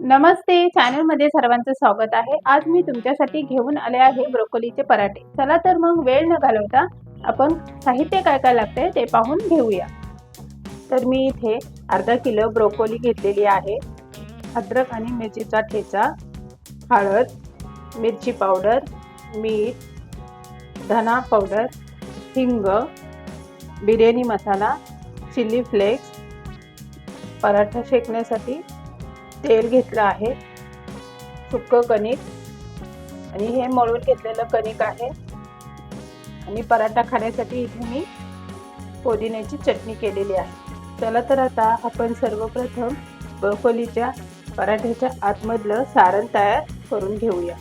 नमस्ते चॅनलमध्ये सर्वांचं स्वागत आहे. आज मी तुमच्यासाठी घेऊन आले आहे ब्रोकोलीचे पराठे. चला तर मग वेळ न घालवता आपण साहित्य काय काय लागते ते पाहून घेऊया. तर मी इथे अर्धा किलो ब्रोकोली घेतलेली आहे. अद्रक आणि मिरचीचा ठेचा हळद मिरची पावडर मीठ धना पावडर हिंग बिर्याणी मसाला चिली फ्लेक्स पराठा शेकण्यासाठी तेल घेतलं आहे. सुकं कणिक आणि हे मळून घेतलेलं कणिक आहे. आणि पराठा खाण्यासाठी इथे मी पुदिन्याची चटणी केलेली आहे. चला तर आता आपण सर्वप्रथम ब्रोकोलीच्या पराठ्याच्या आतमधलं सारण तयार करून घेऊया.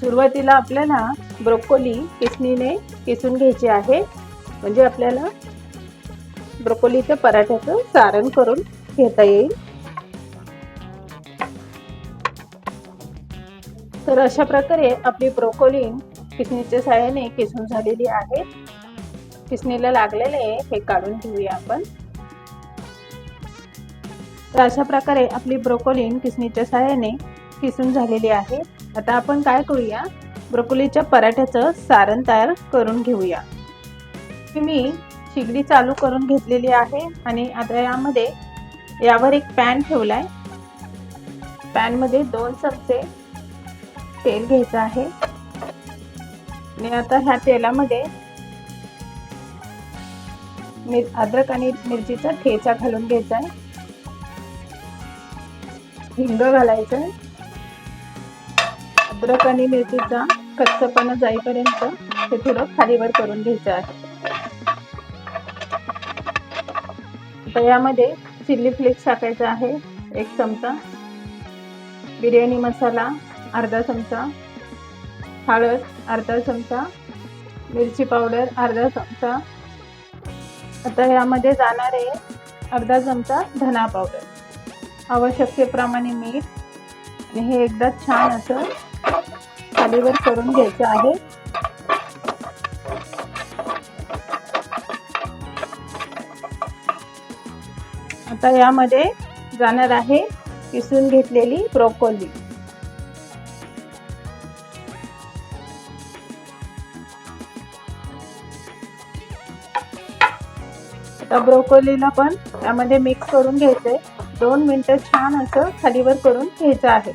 सुरुवातीला आपल्याला ब्रोकोली किसणीने किसून घ्यायची आहे. म्हणजे आपल्याला ब्रोकोलीच्या पराठ्याचं सारण करून घेता येईल. तर अशा प्रकारे आपली ब्रोकोली किसणीच्या सहाय्याने किसून झालेली आहे. किसणीला लागलेले हे काढून घेऊया आपण. तर अशा प्रकारे आपली ब्रोकोली किसणीच्या सहाय्याने किसून झालेली आहे. आता आपण काय करूया? ब्रोकोलीच्या पराठ्याचं सारण तयार करून घेऊया. मी शिगडी चालू करून घेतलेली आहे आणि आता यामध्ये यावर एक पॅन ठेवलाय. पॅनमध्ये दोन चमचे तेल घ्यायचं आहे. आणि आता ह्या तेलामध्ये मिर अद्रक आणि मिरचीचा ठेचा घालून घ्यायचा आहे. हिंग घालायचं आहे. अद्रक आणि मिरचीचा कच्चपणा जाईपर्यंत ते थोडं खालीवर करून घ्यायचं आहे. आता यामध्ये चिल्ली फ्लेक्स टाकायचा आहे एक चमचा. बिर्याणी मसाला अर्धा चमचा. हळद अर्धा चमचा. मिरची पावडर अर्धा चमचा. आता यामध्ये जाणारे अर्धा चमचा धना पावडर. आवश्यकतेप्रमाणे मीठ. आणि हे एकदा छान असं खालीवर करून घ्यायचं आहे. आता यामध्ये जाणार आहे किसून घेतलेली ब्रोकोली. आता ब्रोकोलीला पण यामध्ये मिक्स करून घ्यायचंय. दोन मिनटं छान असं खालीवर करून घ्यायचं आहे.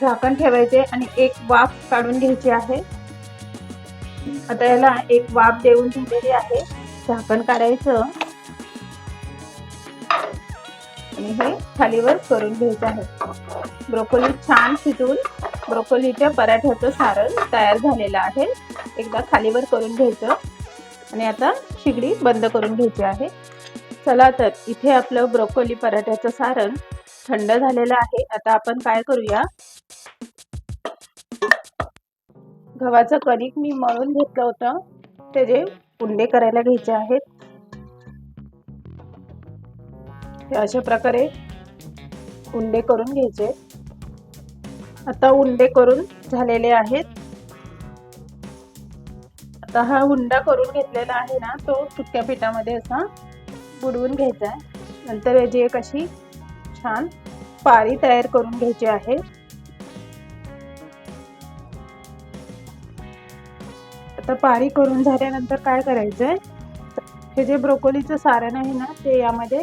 झाकण ठेवायचे आणि एक वाफ काढून घ्यायची आहे. आता याला एक वाफ देऊन झालेली आहे. झाकण काढायचं. आणि हे थालीवर करून घ्यायचं आहे. ब्रोकोली छान शिजून ब्रोकोलीच्या पराठ्याचं सारण तयार झालेलं आहे. एकदा खालीवर करून घ्यायचं. आणि आता शिगडी बंद करून घ्यायची आहे. चला तर इथे आपलं ब्रोकोली पराठ्याचं सारण थंड झालेलं आहे. आता आपण काय करूया? गव्हाचं कणिक मी मळून घेतलं होतं. त्याचे उंडे करायला घ्यायचे आहेत. हे अशा प्रकारे उंडे करून घ्यायचे. आता उंडे करून झालेले आहेत. आता हा हुंडा करून घेतलेला आहे ना तो सुक्या पिठामध्ये असा बुडवून घ्यायचा आहे. नंतर याची एक अशी छान पारी तयार करून घ्यायची आहे. आता पारी करून झाल्यानंतर काय करायचं आहे हे जे ब्रोकोलीचं सारण आहे ना ते यामध्ये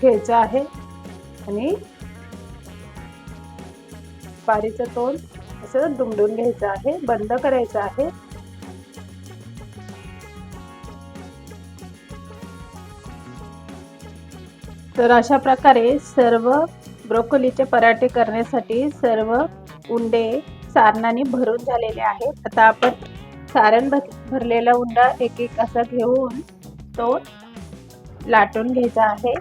घ्यायचं. आहे. आणि पारीचं तोंड असं दुमडून घ्यायचं आहे. बंद करायचं आहे. तर अशा प्रकारे सर्व ब्रोकोलीचे पराठे करण्यासाठी सर्व उंडे सारणाने भरून झालेले आहेत. आता आपण सारण भर भरलेला उंडा एक एक असा घेऊन तो लाटून घ्यायचा आहे.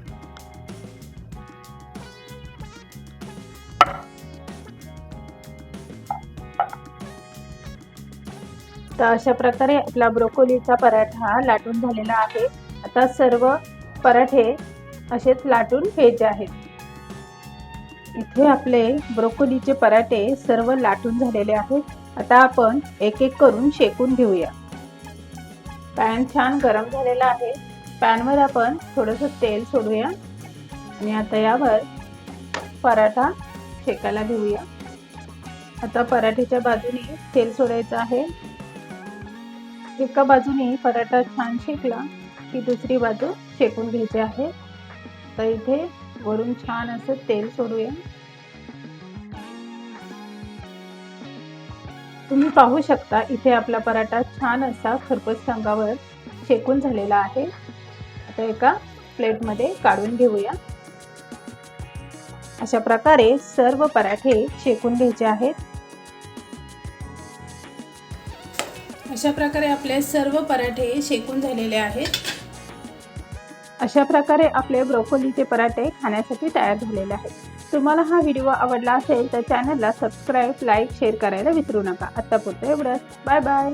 तर अशा प्रकारे आपला ब्रोकोलीचा पराठा लाटून झालेला आहे. आता सर्व पराठे असेच लाटून घ्यायचे आहेत. इथे आपले ब्रोकोलीचे पराठे सर्व लाटून झालेले आहेत. आता आपण एक एक करून शेकून घेऊया. पॅन छान गरम झालेला आहे. पॅनवर आपण थोडंसं तेल सोडूया. आणि आता यावर पराठा शेकायला घेऊया. आता पराठ्याच्या बाजूने तेल सोडायचं आहे. एका बाजूने पराठा छान शेकला की दुसरी बाजू शेकून घ्यायची आहे. तर इथे वरून छान असं तेल सोडूया. तुम्ही पाहू शकता इथे आपला पराठा छान असा खरपस रंगावर शेकून झालेला आहे. आता एका प्लेटमध्ये काढून घेऊया. अशा प्रकारे सर्व पराठे शेकून घ्यायचे आहेत. अशा प्रकारे आपले सर्व पराठे शेकून झालेले आहेत. अशा प्रकारे आपले ब्रोकोलीचे पराठे खाण्यासाठी तयार झालेले आहेत. तुम्हाला हा व्हिडिओ आवडला असेल तर चॅनलला सबस्क्राईब लाईक शेअर करायला विसरू नका. आता पुरतं एवढंच. Bye bye